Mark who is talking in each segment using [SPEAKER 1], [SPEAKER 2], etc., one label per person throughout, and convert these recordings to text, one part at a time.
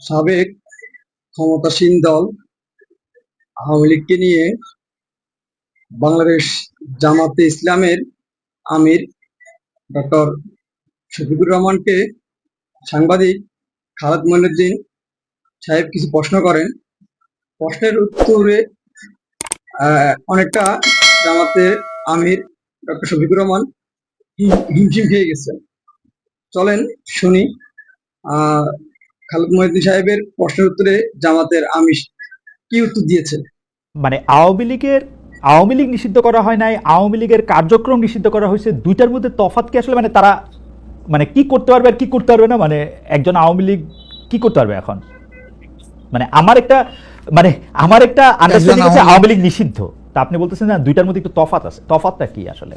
[SPEAKER 1] সাবেক ক্ষমতাসীন দল আওয়ামী লীগকে নিয়ে বাংলাদেশ জামাতে ইসলামের আমির ডক্টর শফিকুর রহমানকে সাংবাদিক খালেদ মইনুদ্দিন সাহেব কিছু প্রশ্ন করেন। প্রশ্নের উত্তরে অনেকটা জামাতে আমির ডক্টর শফিকুর রহমান হিম- হিমশিম খেয়ে গেছেন। চলেন শুনি খালেদ মহিউদ্দিন সাহেবের প্রশ্নের উত্তরে জামাতের আমিষ কি উত্তর দিয়েছে?
[SPEAKER 2] মানে আওয়ামী লীগের আওয়ামী লীগ নিষিদ্ধ করা হয় নাই আওয়ামী লীগের কার্যক্রম নিষিদ্ধ করা হয়েছে দুইটার মধ্যে তফাত কি আসলে? মানে তারা মানে কি করতে পারবে আর কি করতে পারবে না? মানে একজন আওয়ামী লীগ কি করতে পারবে এখন? মানে আমার একটা মানে আমার একটা আন্ডারস্ট্যান্ডিং আছে
[SPEAKER 3] আওয়ামী-
[SPEAKER 2] আওয়ামী লীগ নিষিদ্ধ। তা আপনি বলতেছেন না দুইটার মধ্যে একটু তফাত আছে। তফাৎটা কি আসলে?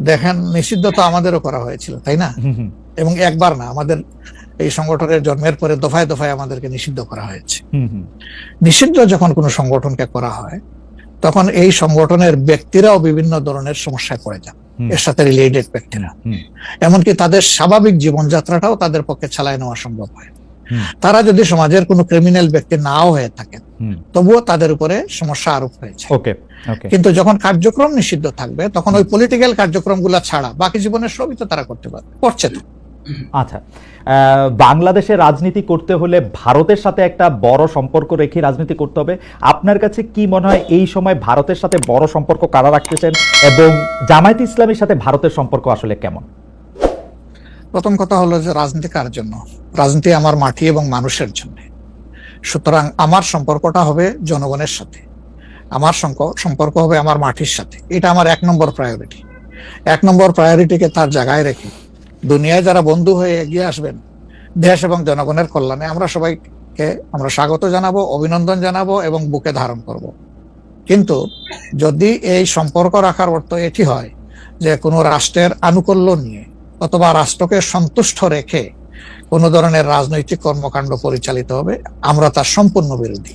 [SPEAKER 3] দেখেন নিষিদ্ধ তো আমাদেরও করা হয়েছিল তাই না? এবং একবার না আমাদের এই সংগঠনের জন্মের পরে দফায় দফায় আমাদেরকে নিষিদ্ধ করা হয়েছে। নিষিদ্ধ যখন কোনো সংগঠনকে করা হয় তখন এই সংগঠনের ব্যক্তিরাও বিভিন্ন ধরনের সমস্যায় পড়ে যান। এর সাথে রিলেটেড ব্যক্তিরা। এমনকি তাদের স্বাভাবিক জীবনযাত্রাটাও তাদের পক্ষে চালায় নেওয়া সম্ভব হয়। তারা যদি সমাজের কোনো ক্রিমিনাল ব্যক্তি নাও হয়ে থাকেন তবুও তাদের উপরে সমস্যা আরোপ হয়েছে। কিন্তু যখন কার্যক্রম নিষিদ্ধ থাকবে তখন ওই পলিটিক্যাল কার্যক্রমগুলো ছাড়া বাকি জীবনের সবই তো তারা করতে পারবে করছে তো।
[SPEAKER 2] আচ্ছা বাংলাদেশে রাজনীতি করতে হলে ভারতের সাথে একটা বড় সম্পর্ক রেখে রাজনীতি করতে হবে। আপনার কাছে কি মনে হয় এই সময় ভারতের সাথে বড় সম্পর্ক কারা রাখতেছেন এবং জামায়াত ইসলামের সাথে ভারতের সম্পর্ক আসলে কেমন?
[SPEAKER 3] প্রথম কথা হলো যে রাজনীতি কার জন্য? রাজনীতি আমার মাটি এবং মানুষের জন্য। সুতরাং আমার সম্পর্কটা হবে জনগণের সাথে। আমার সম্পর্ক হবে আমার মাটির সাথে। এটা আমার এক নম্বর প্রায়োরিটি এক নম্বর প্রায়োরিটিকে তার জায়গায় রেখে। দুনিয়ায় যারা বন্ধু হয়ে এগিয়ে আসবেন, দেশ এবং জনগণের কল্যাণে আমরা সবাইকে আমরা স্বাগত জানাব, অভিনন্দন জানাব এবং বুকে ধারণ করব। কিন্তু যদি এই সম্পর্ক রাখার অর্থ এটি হয় যে কোনো রাষ্ট্রের আনুকূল্য নিয়ে অথবা রাষ্ট্রকে সন্তুষ্ট রেখে কোনো ধরনের রাজনৈতিক কর্মকাণ্ড পরিচালিত হবে, আমরা তার সম্পূর্ণ বিরোধী।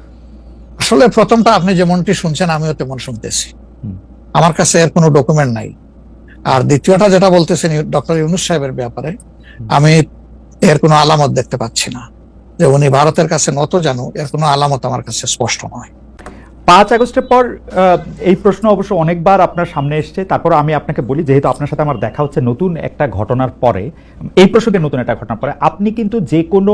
[SPEAKER 3] আসলে প্রথমটা আপনি যেমনটি শুনছেন আমিও তেমন শুনতেছি। আমার কাছে এর কোনো ডকুমেন্ট নাই। আর দ্বিতীয়টা যেটা বলতেছেন ডক্টর ইউনুস সাহেবের ব্যাপারে আমি এর কোনো আলামত দেখতে পাচ্ছি না। যে উনি ভারতের কাছে নত জানু এর কোনো আলামত আমার কাছে স্পষ্ট নয়।
[SPEAKER 2] পাঁচ আগস্টের পর এই প্রশ্ন অবশ্য অনেকবার আপনার সামনে এসছে। তারপর আমি আপনাকে বলি যেহেতু আপনার সাথে আমার দেখা হচ্ছে নতুন একটা ঘটনার পরে এই প্রসঙ্গে নতুন একটা ঘটনার পরে আপনি কিন্তু যে কোনো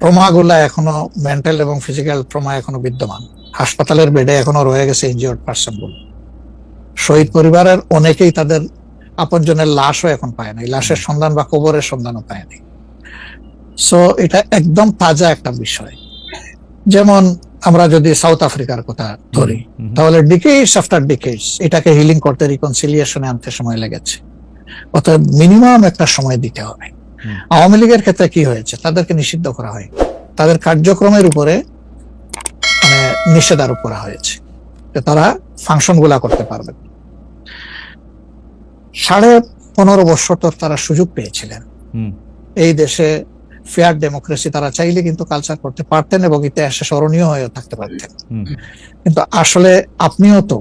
[SPEAKER 2] হুম
[SPEAKER 3] হুমগুলা এখনও মেন্টাল এবং ফিজিক্যাল ট্রমা এখনও বিদ্যমান। হাসপাতালের বেডে এখনও রয়ে গেছে ইনজিওর্ড পার্সনগুলো। শহীদ পরিবারের অনেকেই তাদের আপনজনের লাশও এখন পায় নাই। লাশের সন্ধান বা কবরের সন্ধানও পায়নি সো এটা একদম তাজা একটা বিষয়। যেমন আমরা যদি সাউথ আফ্রিকার কথা ধরি। তাহলে ডিকেটস আফটার ডিকেটস এটাকে হিলিং করতে রিকনসিলিয়েশনে আনতে সময় লেগেছে। অতএব মিনিমাম একটা সময় দিতে হবে। আওয়ামী লীগের ক্ষেত্রে কি হয়েছে? তাদেরকে নিষিদ্ধ করা হয় তাদের কার্যক্রমের উপরে মানে নিষেধারোপ করা হয়েছে যে তারা ফাংশনগুলা করতে পারবে। সাড়ে পনেরো বছর তো তারা সুযোগ পেয়েছিলেন। এই দেশে ফেয়ার ডেমোক্রেসি তারা চাইলে কিন্তু কালচার করতে পারতেন এবং ইতিহাসে স্মরণীয় হয়ে থাকতে পারতেন। কিন্তু আসলে আপনিও তো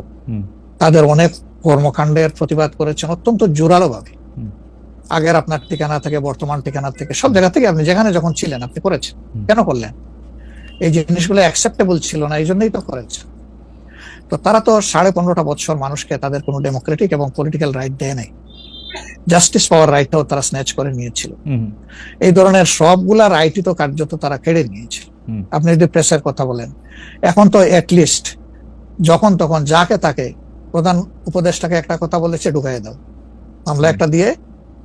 [SPEAKER 3] তাদের অনেক কর্মকাণ্ডের প্রতিবাদ করেছেন অত্যন্ত জোরালো ভাবে। আগের আপনার ঠিকানা থেকে বর্তমান ঠিকানা থেকে সব জায়গা থেকে আপনি যেখানে যখন ছিলেন আপনি করেছেন। কেন করলেন? এই জিনিসগুলো অ্যাকসেপ্টেবল ছিল না এই জন্যই তো করেছেন। তো তারা তো সাড়ে পনেরোটা বছর মানুষকে তাদের কোনো ডেমোক্রেটিক এবং পলিটিক্যাল রাইট দেয় নাই। জাস্টিস পাওয়ার রাইটটাও তারা স্ন্যাচ করে নিয়েছিল। এই ধরনের সবগুলা রাইটই তো কার্যত তারা কেড়ে নিয়েছিল। আপনি যদি প্রেসের কথা বলেন এখন তো লিস্ট যখন তখন যাকে তাকে প্রধান উপদেষ্টাকে একটা কথা বলেছে ঢুকাই দাও। মামলা একটা দিয়ে